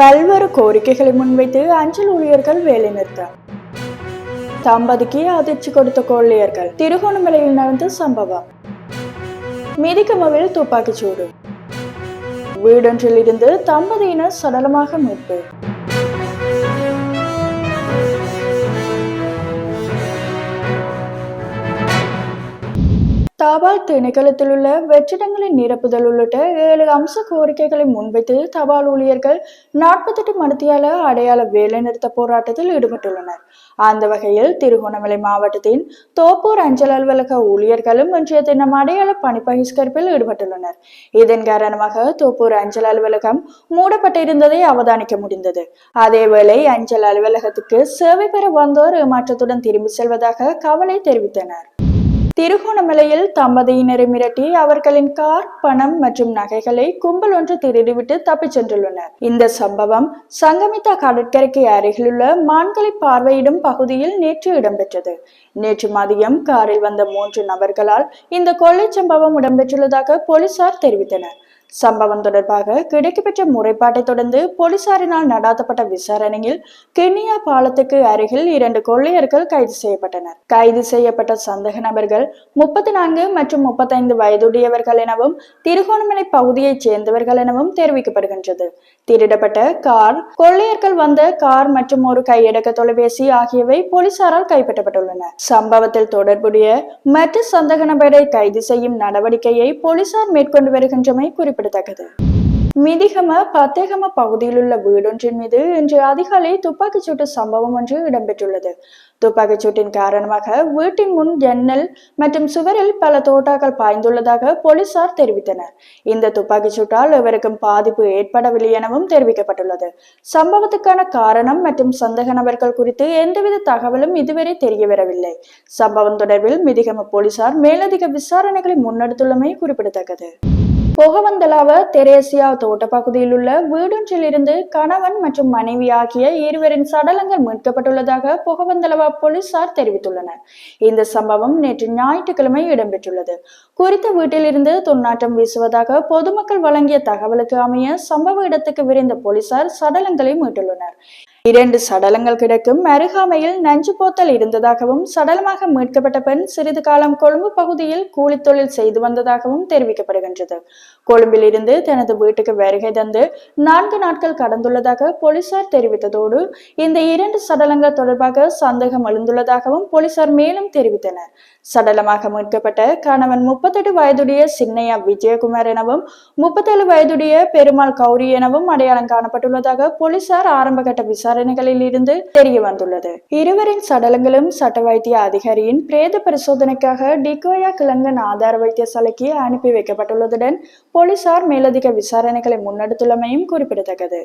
பல்வேறு கோரிக்கைகளை முன்வைத்து அஞ்சல் ஊழியர்கள் வேலைநிறுத்தம் தம்பதிக்கு அதிர்ச்சி கொடுத்த கொள்ளையர்கள் திருகோணமலையில் நடந்த சம்பவம். மிதிக்கமவில் துப்பாக்கிச்சூடு வீடொன்றில் இருந்து தம்பதியினர் சடலமாக மீட்பு. தபால் திணைக்களத்தில் உள்ள வெற்றிடங்களின் நிரப்புதல் உள்ளிட்ட ஏழு அம்ச கோரிக்கைகளை முன்வைத்து தபால் ஊழியர்கள் நாற்பத்தெட்டு மணித்தியால அடையாள வேலைநிறுத்த போராட்டத்தில் ஈடுபட்டுள்ளனர். அந்த வகையில் திருகோணமலை மாவட்டத்தின் தோப்பூர் அஞ்சல் அலுவலக ஊழியர்களும் இன்றைய தினம் அடையாள பணி பகிஷ்கரிப்பில் ஈடுபட்டுள்ளனர். இதன் காரணமாக தோப்பூர் அஞ்சல் அலுவலகம் மூடப்பட்டிருந்ததை அவதானிக்க முடிந்தது. அதேவேளை அஞ்சல் அலுவலகத்துக்கு சேவை பெற வந்தோர் ஏமாற்றத்துடன் திரும்பி செல்வதாக கவலை தெரிவித்தனர். திருகோணமலையில் தம்பதியினரை மிரட்டி அவர்களின் கார் பணம் மற்றும் நகைகளை கும்பல் ஒன்று திருடிவிட்டு தப்பிச் சென்றுள்ளனர். இந்த சம்பவம் சங்கமித்தா கடற்கரைக்கு அருகிலுள்ள மான்களை பார்வையிடும் பகுதியில் நேற்று இடம்பெற்றது. நேற்று மதியம் காரில் வந்த மூன்று நபர்களால் இந்த கொள்ளை சம்பவம் இடம்பெற்றுள்ளதாக போலீசார் தெரிவித்தனர். சம்பவம் தொடர்பாக கிடைக்கப்பெற்ற முறைப்பாட்டை தொடர்ந்து போலீசாரினால் நடாத்தப்பட்ட விசாரணையில் கென்னியா பாலத்துக்கு அருகில் இரண்டு கொள்ளையர்கள் கைது செய்யப்பட்டனர். கைது செய்யப்பட்ட சந்தேக நபர்கள் முப்பத்தி நான்கு மற்றும் முப்பத்தைந்து வயதுடையவர்கள் எனவும் திருகோணமலை பகுதியைச் சேர்ந்தவர்கள் எனவும் தெரிவிக்கப்படுகின்றது. திருடப்பட்ட கார் கொள்ளையர்கள் வந்த கார் மற்றும் ஒரு கையடக்க தொலைபேசி ஆகியவை போலீசாரால் கைப்பற்றப்பட்டுள்ளன. சம்பவத்தில் தொடர்புடைய மற்ற சந்தேக நபரை கைது செய்யும் நடவடிக்கையை போலீசார் மேற்கொண்டு வருகின்றமை குறிப்பிடத்தக்கது. மிதிகம பத்தேகம பகுதியில் உள்ள வீடொன்றின் மீது இன்று அதிகாலை துப்பாக்கிச் சூட்டு சம்பவம் ஒன்று இடம்பெற்றுள்ளது. துப்பாக்கிச் சூட்டின் காரணமாக வீட்டின் முன் ஜன்னல் மற்றும் சுவரில் பல தோட்டாக்கள் பாய்ந்துள்ளதாக போலீசார் தெரிவித்தனர். இந்த துப்பாக்கிச் சூட்டால் எவருக்கும் பாதிப்பு ஏற்படவில்லை எனவும் தெரிவிக்கப்பட்டுள்ளது. சம்பவத்துக்கான காரணம் மற்றும் சந்தேக நபர்கள் குறித்து எந்தவித தகவலும் இதுவரை தெரியவரவில்லை. சம்பவம் தொடர்பில் மிதிகம போலீசார் மேலதிக விசாரணைகளை முன்னெடுத்துள்ளமை குறிப்பிடத்தக்கது. பொகவந்தலாவ தெரேசியா தோட்ட பகுதியில் உள்ள வீடொன்றில் இருந்து கணவன் மற்றும் மனைவி ஆகிய இருவரின் சடலங்கள் மீட்கப்பட்டுள்ளதாக பொகவந்தலவா போலீசார் தெரிவித்துள்ளனர். இந்த சம்பவம் நேற்று ஞாயிற்றுக்கிழமை இடம்பெற்றுள்ளது. குறித்த வீட்டிலிருந்து துர்நாற்றம் வீசுவதாக பொதுமக்கள் வழங்கிய தகவலுக்கு அமைய சம்பவ இடத்துக்கு விரைந்த போலீசார் சடலங்களை மீட்டுள்ளனர். இரண்டு சடலங்கள் கிடக்கும் அருகாமையில் நஞ்சு போத்தல் இருந்ததாகவும் சடலமாக மீட்கப்பட்ட பெண் சிறிது காலம் கொழும்பு பகுதியில் கூலித் தொழில் செய்து வந்ததாகவும் தெரிவிக்கப்படுகின்றது. கொழும்பில் இருந்து தனது வீட்டுக்கு வருகை தந்து நான்கு நாட்கள் கடந்துள்ளதாக போலீசார் தெரிவித்ததோடு இந்த இரண்டு சடலங்கள் தொடர்பாக சந்தேகம் எழுந்துள்ளதாகவும் போலீசார் மேலும் தெரிவித்தனர். சடலமாக மீட்கப்பட்ட கணவன் முப்பத்தி முப்பத்தெட்டு வயதுடைய சின்னையா விஜயகுமார் எனவும் முப்பத்தேழு வயதுடைய பெருமாள் கௌரி எனவும் அடையாளம் காணப்பட்டுள்ளதாக போலீசார் ஆரம்பகட்ட விசாரணைகளில் இருந்து தெரிய வந்துள்ளது. இருவரின் சடலங்களும் சட்ட வைத்திய அதிகாரியின் பிரேத பரிசோதனைக்காக டிகோயா கிழங்கன் ஆதார வைத்தியசாலைக்கு அனுப்பி வைக்கப்பட்டுள்ளதுடன் போலீசார் மேலதிக விசாரணைகளை முன்னெடுத்துள்ளமையும் குறிப்பிடத்தக்கது.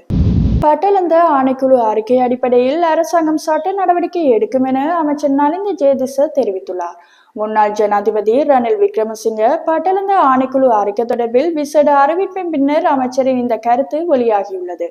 பட்டலந்த ஆணைக்குழு அறிக்கை அடிப்படையில் அரசாங்கம் சட்ட நடவடிக்கை எடுக்கும் என அமைச்சர் நலிந்த ஜெயதிச தெரிவித்துள்ளார். முன்னாள் ஜனாதிபதி ரணில் விக்ரமசிங்க பட்டலந்த ஆணைக்குழு அறிக்கை தொடர்பில் விசேட அறிவிப்பின் பின்னர் அமைச்சரின் இந்த கருத்து வெளியாகியுள்ளது.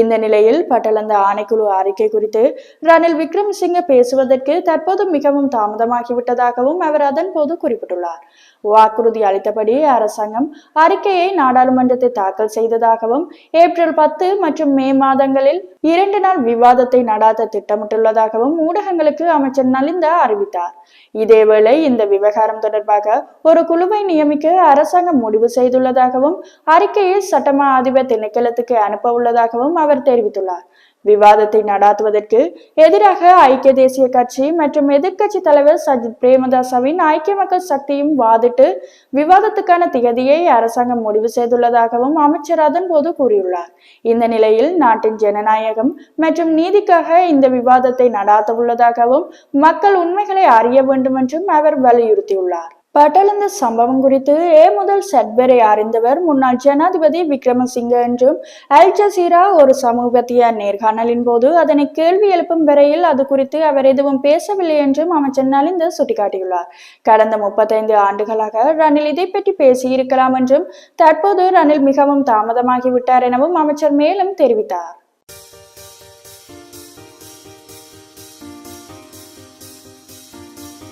இந்த நிலையில் பட்டலந்த ஆணைக்குழு அறிக்கை குறித்து ரணில் விக்ரமசிங்க பேசுவதற்கு தற்போது மிகவும் தாமதமாகிவிட்டதாகவும் அவர் அதன் போது குறிப்பிட்டுள்ளார். வாக்குறுதி அளித்தபடி அரசாங்கம் அறிக்கையை நாடாளுமன்றத்தில் தாக்கல் செய்ததாகவும் ஏப்ரல் பத்து மற்றும் மே மாதங்களில் இரண்டு நாள் விவாதத்தை நடாத்த திட்டமிட்டுள்ளதாகவும் ஊடகங்களுக்கு அமைச்சர் நலிந்த அறிவித்தார். இதேவேளை இந்த விவகாரம் தொடர்பாக ஒரு குழுவை நியமிக்க அரசாங்கம் முடிவு செய்துள்ளதாகவும் அறிக்கையை சட்டமா அதிபர் திணைக்களத்துக்கு அனுப்ப உள்ளதாகவும் அவர் தெரிவித்துள்ளார். விவாதத்தை நடாத்துவதற்கு எதிராக ஐக்கிய தேசிய கட்சி மற்றும் எதிர்க்கட்சி தலைவர் சஜித் பிரேமதாசவின் ஐக்கிய மக்கள் சக்தியும் வாதிட்டு விவாதத்துக்கான திகதியை அரசாங்கம் முடிவு செய்துள்ளதாகவும் அமைச்சர் அதன்போது கூறியுள்ளார். இந்த நிலையில் நாட்டின் ஜனநாயகம் மற்றும் நீதிக்காக இந்த விவாதத்தை நடாத்த உள்ளதாகவும் மக்கள் உண்மைகளை அறிய வேண்டும் என்றும் அவர் வலியுறுத்தியுள்ளார். பட்டலந்த சம்பவம் குறித்து ஏ முதல் செட்வரை அறிந்தவர் முன்னாள் ஜனாதிபதி விக்ரமசிங்க என்றும் அல் ஜசீரா ஒரு சமூகத்திய நேர்காணலின் போது அதனை கேள்வி எழுப்பும் வரையில் அது குறித்து அவர் எதுவும் பேசவில்லை என்றும் அமைச்சர் நலிந்து சுட்டிக்காட்டியுள்ளார். கடந்த முப்பத்தைந்து ஆண்டுகளாக ரணில் இதை பற்றி பேசியிருக்கலாம் என்றும் தற்போது ரணில் மிகவும் தாமதமாகிவிட்டார் எனவும் அமைச்சர் மேலும் தெரிவித்தார்.